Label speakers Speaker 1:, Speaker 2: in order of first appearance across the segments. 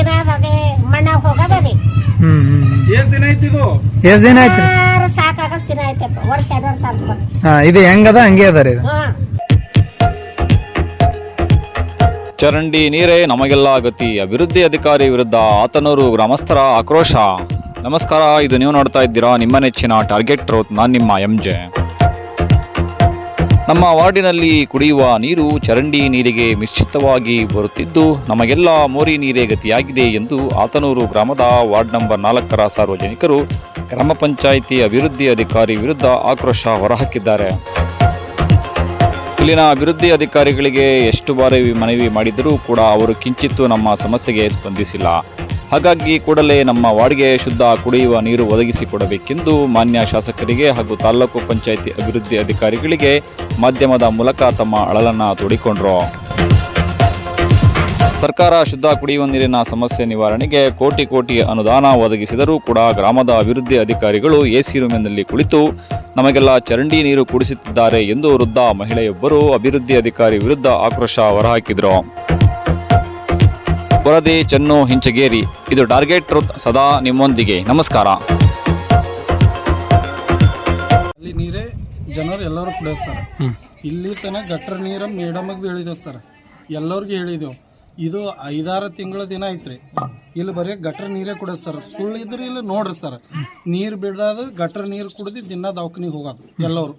Speaker 1: ದಿನ ಅದೇ ಮಣ್ಣಾಗ ಹೋಗೋದದೇ.
Speaker 2: ಹ್ಮ್ ಹ್ಮ್ ಹ್ಮ್.
Speaker 3: ಎಷ್ಟ್ ದಿನ ಐತಿ ಇದು?
Speaker 2: ಎಷ್ಟ್ ದಿನ ಆಯ್ತು
Speaker 1: ಆರು ಸಾಕಾಗಸ್ ದಿನ ಆಯ್ತಪ್ಪ ವರ್ಷ ಎರಡು ವರ್ಷ ಅಂತ
Speaker 2: ಹಾ ಇದು ಹೆಂಗದ ಹಂಗೆ ಅದ ರೀ ಇದು.
Speaker 1: ಹಾ.
Speaker 4: ಚರಂಡಿ ನೀರೇ ನಮಗೆಲ್ಲ ಗತಿ ಅಭಿವೃದ್ಧಿ ಅಧಿಕಾರಿ ವಿರುದ್ಧ ಆತನೂರು ಗ್ರಾಮಸ್ಥರ ಆಕ್ರೋಶ. ನಮಸ್ಕಾರ ಇದು ನೀವು ನೋಡ್ತಾ ಇದ್ದೀರಾ ನಿಮ್ಮ ನೆಚ್ಚಿನ ಟಾರ್ಗೆಟ್ ರೋತ್ ನಾನು ನಿಮ್ಮ ಎಂ ಜೆ ನಮ್ಮ ವಾರ್ಡಿನಲ್ಲಿ ಕುಡಿಯುವ ನೀರು ಚರಂಡಿ ನೀರಿಗೆ ಮಿಶ್ರಿತವಾಗಿ ಬರುತ್ತಿದ್ದು, ನಮಗೆಲ್ಲ ಮೋರಿ ನೀರೇ ಗತಿಯಾಗಿದೆ ಎಂದು ಆತನೂರು ಗ್ರಾಮದ ವಾರ್ಡ್ ನಂಬರ್ ನಾಲ್ಕರ ಸಾರ್ವಜನಿಕರು ಗ್ರಾಮ ಪಂಚಾಯಿತಿ ಅಭಿವೃದ್ಧಿ ಅಧಿಕಾರಿ ವಿರುದ್ಧ ಆಕ್ರೋಶ ಹೊರಹಾಕಿದ್ದಾರೆ. ಇಲ್ಲಿನ ಅಭಿವೃದ್ಧಿ ಅಧಿಕಾರಿಗಳಿಗೆ ಎಷ್ಟು ಬಾರಿ ಮನವಿ ಮಾಡಿದರೂ ಕೂಡ ಅವರು ಕಿಂಚಿತ್ತು ನಮ್ಮ ಸಮಸ್ಯೆಗೆ ಸ್ಪಂದಿಸಿಲ್ಲ. ಹಾಗಾಗಿ ಕೂಡಲೇ ನಮ್ಮ ವಾರ್ಡ್ಗೆ ಶುದ್ಧ ಕುಡಿಯುವ ನೀರು ಒದಗಿಸಿಕೊಡಬೇಕೆಂದು ಮಾನ್ಯ ಶಾಸಕರಿಗೆ ಹಾಗೂ ತಾಲೂಕು ಪಂಚಾಯಿತಿ ಅಭಿವೃದ್ಧಿ ಅಧಿಕಾರಿಗಳಿಗೆ ಮಾಧ್ಯಮದ ಮೂಲಕ ತಮ್ಮ ಅಳಲನ್ನು ತೋಡಿಕೊಂಡ್ರು. ಸರ್ಕಾರ ಶುದ್ಧ ಕುಡಿಯುವ ನೀರಿನ ಸಮಸ್ಯೆ ನಿವಾರಣೆಗೆ ಕೋಟಿ ಕೋಟಿ ಅನುದಾನ ಒದಗಿಸಿದರೂ ಕೂಡ ಗ್ರಾಮದ ಅಭಿವೃದ್ಧಿ ಅಧಿಕಾರಿಗಳು ಎಸಿ ರೂಮಿನಲ್ಲಿ ಕುಳಿತು ನಮಗೆಲ್ಲ ಚರಂಡಿ ನೀರು ಕುಡಿಸುತ್ತಿದ್ದಾರೆ ಎಂದು ವೃದ್ಧ ಮಹಿಳೆಯೊಬ್ಬರು ಅಭಿವೃದ್ಧಿ ಅಧಿಕಾರಿ ವಿರುದ್ಧ ಆಕ್ರೋಶ ಹೊರಹಾಕಿದರು. ವರದಿ ಚೆನ್ನು ಹಿಂಚಗೇರಿ. ಇದು ಟಾರ್ಗೆಟ್ ಟ್ರೂತ್ ಸದಾ ನಿಮ್ಮೊಂದಿಗೆ. ನಮಸ್ಕಾರ.
Speaker 3: ಅಲ್ಲಿ ನೀರೇ ಜನರು ಎಲ್ಲರೂ ಕುಡಿಯೋದು ಸರ್. ಇಲ್ಲಿ ತನಕ ಗಟ್ರ ನೀರ ಮೇಡಮ್ಗೆ ಹೇಳಿದೆವು ಸರ್. ಎಲ್ಲರಿಗೂ ಹೇಳಿದೆವು. ಇದು ಐದಾರು ತಿಂಗಳ ದಿನ ಐತ್ರಿ. ಇಲ್ಲಿ ಬರೀ ಗಟ್ರ ನೀರೇ ಕುಡಿಯೋದು ಸರ್. ಸುಳ್ಳು ಇದ್ರೆ ಇಲ್ಲಿ ನೋಡ್ರಿ ಸರ್. ನೀರು ಬಿಡೋದು ಗಟ್ರ ನೀರು ಕುಡಿದು ದಿನ ದವಾಖಾನಿಗೆ ಹೋಗೋದು ಎಲ್ಲರೂ.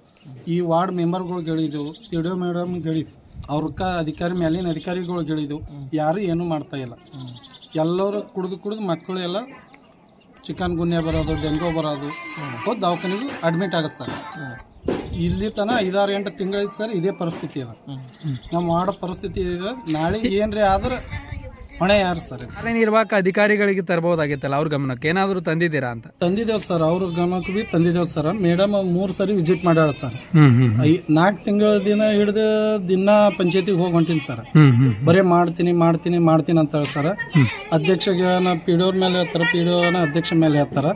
Speaker 3: ಈ ವಾರ್ಡ್ ಮೆಂಬರ್ಗಳಿಗೆ ಹೇಳಿದೆವು ಒ ಮೇಡಮ್ಗೆ ಹೇಳಿದ್ವಿ. ಅವ್ರಕ್ಕ ಅಧಿಕಾರಿ ಮೇಲಿನ ಅಧಿಕಾರಿಗಳು ಹೇಳಿದ್ವು. ಯಾರು ಏನೂ ಮಾಡ್ತಾ ಇಲ್ಲ. ಎಲ್ಲರೂ ಕುಡಿದು ಕುಡಿದು ಮಕ್ಕಳು ಎಲ್ಲ ಚಿಕನ್ ಗುನ್ಯ ಬರೋದು ಡೆಂಗೋ ಬರೋದು. ಹೋದ್ ದವಾಖಾನೆಗೂ ಅಡ್ಮಿಟ್ ಆಗುತ್ತೆ ಸರ್. ಇಲ್ಲಿ ತನ ಐದಾರು ಎಂಟು ತಿಂಗಳಿದೆ ಸರ್ ಇದೇ ಪರಿಸ್ಥಿತಿ ಅದ. ನಮ್ಮ ಮಾಡೋ ಪರಿಸ್ಥಿತಿ ಇದೆ. ನಾಳೆ ಏನ್ರಿ ಆದ್ರೆ ಹೊಣೆ ಯಾರು ಸರ್
Speaker 2: ಕಾರ್ಯನಿರ್ವಾಹಕ ಅಧಿಕಾರಿಗಳಿಗೆ ತರಬಹುದಾಗಿತ್ತಲ್ಲ ಅವ್ರ ಗಮನಕ್ಕೆ ಏನಾದರೂ ತಂದಿದ್ದೀರಾ ಅಂತ?
Speaker 3: ತಂದಿದ್ದೇವೆ ಸರ್ ಅವ್ರ ಗಮನಕ್ಕೆ ಬಿ ತಂದಿದ್ದೇವೆ ಸರ್. ಮೇಡಮ್ ಮೂರು ಸರಿ ವಿಸಿಟ್ ಮಾಡ್ಯಾರ ಸರ್. ಐ ನಾಲ್ಕು ತಿಂಗಳ ದಿನ ಹಿಡಿದು ದಿನ ಪಂಚಾಯತಿಗೆ ಹೋಗಿ ಹೊಂಟೀನಿ ಸರ್. ಬರೀ ಮಾಡ್ತೀನಿ ಮಾಡ್ತೀನಿ ಮಾಡ್ತೀನಿ ಅಂತ ಹೇಳಿ ಸರ್. ಅಧ್ಯಕ್ಷ ಪಿ ಡಿ ಮೇಲೆ ಹೇಳ್ತಾರ ಪಿ ಡಿ ಅಧ್ಯಕ್ಷ ಮೇಲೆ ಹೇಳ್ತಾರೆ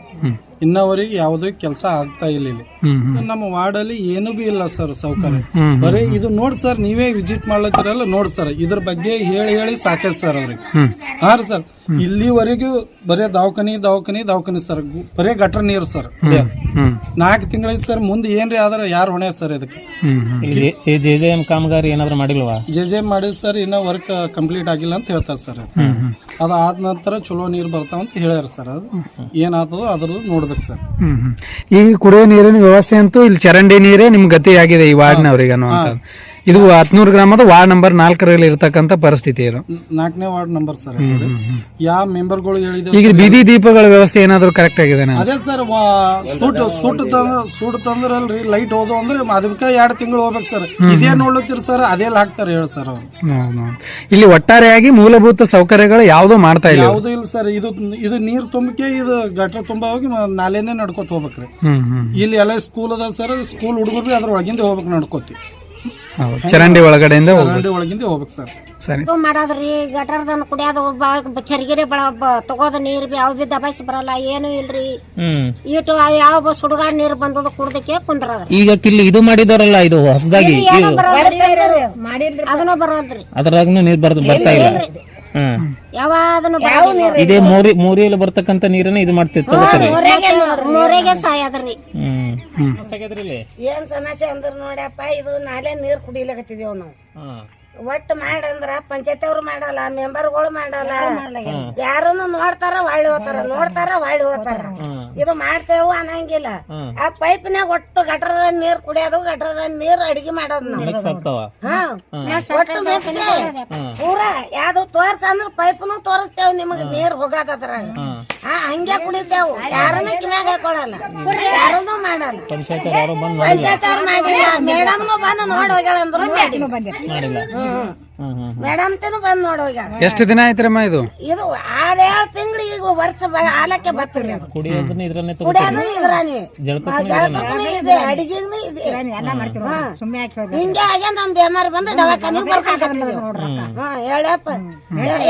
Speaker 3: ಇನ್ನವರೆಗೆ ಯಾವುದೇ ಕೆಲಸ ಆಗ್ತಾ ಇಲ್ಲ ಇಲ್ಲಿ ನಮ್ಮ ವಾರ್ಡಲ್ಲಿ ಏನು ಬಿ ಇಲ್ಲ ಸರ್ ಸೌಕರ್ಯ. ಬರೀ ಇದು ನೋಡಿ ಸರ್ ನೀವೇ ವಿಸಿಟ್ ಮಾಡ್ಲತ್ತಿರಲ್ಲ ನೋಡಿ ಸರ್. ಇದ್ರ ಬಗ್ಗೆ ಹೇಳಿ ಹೇಳಿ ಸಾಕೈತೆ ಸರ್ ಅವ್ರಿಗೆ. ಹಾ ರೀ ಸರ್. ಇಲ್ಲಿವರೆಗೂ ಬರೇ ದವಾಖಾನಿ ದವಾಖಾನಿ ದವಾಖಾನಿ ಸರ್. ಬರೇ ಗಟ್ರ ನೀರು ಸರ್. ನಾಲ್ಕು ತಿಂಗಳೈತೆ ಸರ್ ಮುಂದೆ ಏನ್ರಿ ಆದ್ರೆ ಯಾರು ಹೊಣೆ ಸರ್ ಇದಕ್ಕೆ?
Speaker 5: ಜೆ ಜೆ ಎಂ ಕಾಮಗಾರಿ ಏನಾದ್ರು ಮಾಡಿಲ್ವಾ?
Speaker 3: ಜೆ ಜೆ ಮಾಡಿದ್ ಸರ್ ಇನ್ನ ವರ್ಕ್ ಕಂಪ್ಲೀಟ್ ಆಗಿಲ್ಲ ಅಂತ ಹೇಳ್ತಾರೆ ಸರ್. ಅದು ಆದ ನಂತರ ಚಲೋ ನೀರು ಬರ್ತಾವ ಅಂತ ಹೇಳ್ಯಾರ ಸರ್ ಅದು. ಏನಾಗ್ತದೋ ಅದ್ರದ್ದು ನೋಡ್ಬೇಕು ಸರ್.
Speaker 2: ಈ. ಈಗ ಕುಡಿಯೋ ನೀರಿನ ವ್ಯವಸ್ಥೆ ಅಂತೂ ಇಲ್ಲಿ ಚರಂಡಿ ನೀರೇ ನಿಮ್ ಗತಿಯಾಗಿದೆ ಈ ವಾರ್ಡ್ನವ್ರಿಗೆ ಅನ್ನುವಂಥದ್ದು ಇದು ಹತ್ನೂರು ಗ್ರಾಮದ ವಾರ್ಡ್ ನಂಬರ್ ನಾಲ್ಕರಲ್ಲಿ ಇರತಕ್ಕಂತ ಪರಿಸ್ಥಿತಿ ಇದು.
Speaker 3: ನಾಲ್ಕನೇ ವಾರ್ಡ್ ನಂಬರ್ ಸರ್. ಯಾವ ಮೆಂಬರ್ಗಳು ಹೇಳಿದ್ರು
Speaker 2: ಈಗ ಬೀದಿ ದೀಪಗಳ ವ್ಯವಸ್ಥೆ ಏನಾದರೂ ಕರೆಕ್ಟ್ ಆಗಿದೆ
Speaker 3: ಅದೇ ಸರ್ ಸೂಟ್ ಸೂಟ್ ತಂದ ಸೂಟ್ ತಂದ್ರಲ್ರಿ ಲೈಟ್ ಹೋದು ಅಂದ್ರೆ ಅದಕ್ಕೆ ಎರಡು ತಿಂಗಳು ಹೋಗ್ಬೇಕು ಸರ್. ಇದೇ ನೋಡ್ಲತ್ತೀರಿ ಸರ್ ಅದೇ ಹಾಕ್ತಾರೆ ಹೇಳಿ ಸರ್
Speaker 2: ಇಲ್ಲಿ ಒಟ್ಟಾರೆಯಾಗಿ ಮೂಲಭೂತ ಸೌಕರ್ಯಗಳು ಯಾವುದೂ ಮಾಡ್ತಾ ಇಲ್ಲ.
Speaker 3: ಯಾವುದು ಇಲ್ಲ ಸರ್ ಇದು ಇದು ನೀರು ತುಂಬಿಕೆ ಇದು ಗಟ್ರ ತುಂಬ ಹೋಗಿ ನಾಲೆನೇ ನಡ್ಕೊತ ಹೋಗ್ಬೇಕ್ರಿ. ಇಲ್ಲಿ ಎಲ್ಲ ಸ್ಕೂಲ್ ಅದ ಸರ್ ಸ್ಕೂಲ್ ಹುಡುಗರು ಅದ್ರ ಒಳಗಿಂದ ಹೋಗ್ಬೇಕು ನಡ್ಕೋತಿ.
Speaker 2: ಚರಂಡಿ ಒಳಗಡೆಯಿಂದ.
Speaker 3: ಚರಂಡಿ ಒಳಗಿಂದ ಹೋಗ್ಬೇಕು ಸರ್.
Speaker 2: ಸರಿ.
Speaker 1: ಇದು ಮಾಡೋದ್ರಿ ಗಟರ್ದನ್ ಕುಡಿಯೋದು ಬಾ ಚರಿಗಿರಿ ಬಳ ತಗೋದ ನೀರ್ ಬಿ ಅವು ಬಿ ದಬಾಯಿಸಿ ಬರಲ್ಲ ಏನು ಇಲ್ರಿ.
Speaker 5: ಹ್ಮ್.
Speaker 1: ಇಟ್ಟು ಅವ್ ಯಾವ ಬ- ಸುಡುಗಾಡ್ ನೀರ್ ಬಂದದ ಕುಡ್ದಕ್ಕೆ ಕುಂದ್ರದ.
Speaker 5: ಈಗ ಕಿಲ್ಲಿ ಇದು ಮಾಡಿದಾರಲ್ಲ ಇದು ಹೊಸದಾಗಿ
Speaker 1: ಅದನ್ನು ಬರೋದ್ರಿ
Speaker 5: ಅದ್ರಾಗ್ನು ನೀರ್ ಬರ್ತ ಬರ್ತಾ ಇಲ್ಲ.
Speaker 1: ಯಾವಾದನು
Speaker 5: ಇದೇ ಮೋರಿ ಮೋರಿಯಲ್ಲಿ ಬರ್ತಕ್ಕಂತ ನೀರನ್ನ ಇದು ಮಾಡ್ತಿತ್ತು ತಗೋತಾರೆ
Speaker 1: ಮೂರೆಗೆ ಸಾಯದ್ರಿ.
Speaker 5: ಹ್ಮ್.
Speaker 6: ಏನ್ ಸಮಸ್ಯೆ ಅಂದ್ರ ನೋಡ್ಯಪ್ಪ ಇದು ನಾಳೆ ನೀರ್ ಕುಡಿಲಕತ್ತಿದೇವ್ ನಾವು. ಒಟ್ಟು ಮಾಡಂದ್ರ ಪಂಚಾಯತ್ ಅವ್ರು ಮಾಡಲ್ಲ. ಮೆಂಬರ್ಗಳು ಮಾಡಲ್ಲ ಯಾರನ್ನು ನೋಡ್ತಾರ ಹೊಳ್ಳಿ ಹೋತಾರ ನೋಡ್ತಾರ ಹೊಳ್ಳಿ ಹೋತಾರ. ಇದು ಮಾಡ್ತೇವು ಅನ್ನಂಗಿಲ್ಲ. ಆ ಪೈಪ್ನ್ಯಾಗ ಒಟ್ಟು ಗಟ್ರದ ನೀರ್ ಕುಡಿಯೋದು ಗಟ್ರದ ನೀರ್ ಅಡಿಗೆ ಮಾಡೋದು ನಾವು. ಒಟ್ಟು ಮಿಕ್ಸಿ. ಪೂರಾ ಯಾವ್ದು ತೋರ್ಸ ಅಂದ್ರ ಪೈಪ್ನು ತೋರಿಸ್ತೇವ್ ನಿಮಗ್ ನೀರ್ ಹೋಗತ್ತದ್ರಾಗ ಹಾ ಹಂಗೆ ಕುಡಿತೇವು. ಯಾರನ್ನ ಕಿವ್ಯಾಗ ಹಾಕೊಳಲ್ಲ. ಯಾರನ್ನು ಮಾಡಲ್ಲ.
Speaker 5: ಪಂಚಾಯತ್
Speaker 6: ಅವ್ರು ಮಾಡಿಲ್ಲ? ಮೇಡಮ್ನು ಬಂದು ನೋಡಿ ಹೋಗ್ಯಾಳ ಅಂದ್ರು
Speaker 5: ಮಾಡಿಲ್ಲ.
Speaker 6: ಮೇಡಮ್ ತಿನ್ನು ಬಂದು ನೋಡಿ ಹೋಗ್ಯಾಳ
Speaker 2: ಎಷ್ಟು ದಿನ ಆಯ್ತ್ರಮ್ಮ ಇದು?
Speaker 6: ಇದು ಆರೇಳು ತಿಂಗಳು ಈಗ ವರ್ಷ ಆಲಕ್ಕೆ ಬರ್ತರಿ ಅದು.
Speaker 5: ಕುಡಿಯೋದನ್ನ ಇದ್ರನ್ನೇ
Speaker 6: ಕುಡಿಯೋದು ಇದ್ರಾನಿ
Speaker 5: ಜಳಕಕ್ಕೂ
Speaker 6: ಇದೆ ಅಡಿಗೆಗೂ ಇದೆ. ಹಾ. ಹಿಂಗೆ ಆಗ ನಮ್ ಬೇಮಾರ್ ಬಂದು ದವಾಖಾನಿಗೆ ಬರ್ಕೊಂಡ್ಬರ್ತೀವಿ ಹಾ ಹೇಳಪ್ಪ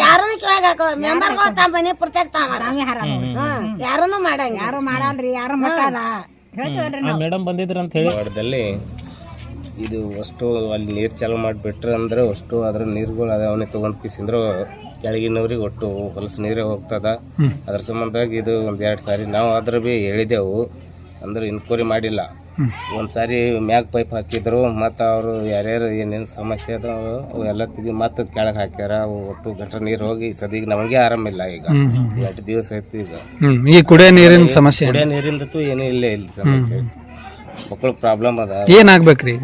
Speaker 6: ಯಾರನ್ನು ಕಿವಾಗ ಹಾಕೋ ಮೆಂಬರ್ಗಳು ತಮ್ಮ ಮನೆ ಪುರ್ತಕ್ ತಾವ ಯಾರನ್ನು ಮಾಡಂಗ ಯಾರು ಮಾಡಲ್ರಿ ಯಾರು ಮಾಡಲ್ಲ
Speaker 5: ಮೇಡಮ್ ಬಂದಿದ್ರಂತ ಹೇಳಿ
Speaker 7: ಇದು ಅಷ್ಟು ಅಲ್ಲಿ ನೀರು ಚಾಲು ಮಾಡಿಬಿಟ್ರೆ ಅಂದ್ರೆ ಅಷ್ಟು ಅದ್ರ ನೀರುಗಳು ಅದಾವನ್ನೇ ತೊಗೊಂಡು ಕಿಸಿಂದ್ರೆ ಕೆಳಗಿನವ್ರಿಗೆ ಒಟ್ಟು ಹೊಲಸು ನೀರೇ ಹೋಗ್ತದ. ಅದ್ರ ಸಂಬಂಧವಾಗಿ ಇದು ಒಂದು ಎರಡು ಸಾರಿ ನಾವು ಅದ್ರ ಭೀ ಹೇಳಿದೆವು. ಅಂದ್ರೆ ಇನ್ಕ್ವೈರಿ ಮಾಡಿಲ್ಲ. ಒಂದು ಸಾರಿ ಮ್ಯಾಗ್ ಪೈಪ್ ಹಾಕಿದ್ರು. ಮತ್ತು ಅವರು ಯಾರ್ಯಾರು ಏನೇನು ಸಮಸ್ಯೆ ಅದಾವ ಎಲ್ಲ ತೆಗಿ ಮತ್ತು ಕೆಳಗೆ ಹಾಕ್ಯಾರ. ಅವು ಒಟ್ಟು ಗಂಟೆ ನೀರು ಹೋಗಿ ಸದೀಗ ನಮಗೆ ಆರಾಮಿಲ್ಲ ಈಗ. ಎಂಟು ದಿವಸ ಆಯ್ತು ಈಗ.
Speaker 2: ಈ ಕುಡಿಯೋ ನೀರಿನ ಸಮಸ್ಯೆ.
Speaker 7: ಕುಡಿಯೋ ನೀರಿಂದ ಏನೂ ಇಲ್ಲ ಇಲ್ಲಿ ಸಮಸ್ಯೆ ಮಕ್ಕಳು ಪ್ರಾಬ್ಲಮ್ ಅದ.
Speaker 2: ಏನಾಗ್ಬೇಕ್ರಿ ಈಗ?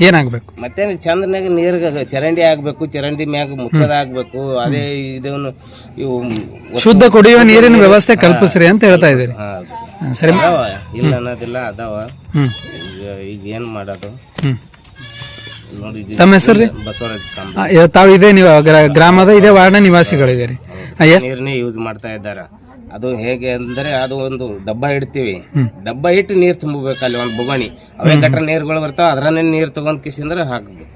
Speaker 2: ಏನಾಗ್ಬೇಕು?
Speaker 7: ಮತ್ತೇನು ಚಂದ್ರನಾಗ ನೀರ್ಗ ಚರಂಡಿ ಆಗ್ಬೇಕು ಚರಂಡಿ ಮ್ಯಾಗ ಮುಚ್ಚದ ಆಗ್ಬೇಕು ಅದೇ ಇದನ್ನು ಇವು
Speaker 2: ಶುದ್ಧ ಕುಡಿಯುವ ನೀರಿನ ವ್ಯವಸ್ಥೆ ಕಲ್ಪಿಸ್ರಿ ಅಂತ ಹೇಳ್ತಾ ಇದ್ದೀರಿ.
Speaker 7: ಹಾ,
Speaker 2: ಸರಿ.
Speaker 7: ಅದಾವ ಇಲ್ಲ ಅನ್ನೋದಿಲ್ಲ ಅದಾವ.
Speaker 2: ಹ್ಮ್.
Speaker 7: ಈಗ ಈಗ ಏನ್ ಮಾಡೋದು?
Speaker 2: ಹ್ಮ್.
Speaker 7: ನೋಡಿ ಇದು
Speaker 2: ತಮ್ಮ ಹೆಸರು ರೀ?
Speaker 7: ಬಸವರಾಜ್ ಕಾಂಬ.
Speaker 2: ತಾವು ಇದೇ ನೀವು ಗ್ರಾಮದ ಇದೇ ವಾರ್ಡ್ನ ನಿವಾಸಿಗಳಿದ್ದೀರಿ. ಎಷ್ಟು
Speaker 7: ನೀರನ್ನೇ ಯೂಸ್ ಮಾಡ್ತಾ ಇದ್ದಾರೆ. ಅದು ಹೇಗೆ ಅಂದ್ರೆ ಅದು ಒಂದು ಡಬ್ಬ ಇಡ್ತೀವಿ. ಡಬ್ಬ ಇಟ್ಟು ನೀರ್ ತುಂಬಬೇಕು ಅಲ್ಲಿ ಒಂದು ಬೊಗಣಿ. ಅವೇ ಗಟ್ರ ನೀರುಗಳು ಬರ್ತಾವ ಅದರನ್ನೇ ನೀರ್ ತಗೊಂಡ್ ಕಿಸಿಂದ್ರೆ ಹಾಕ್ಬೇಕು.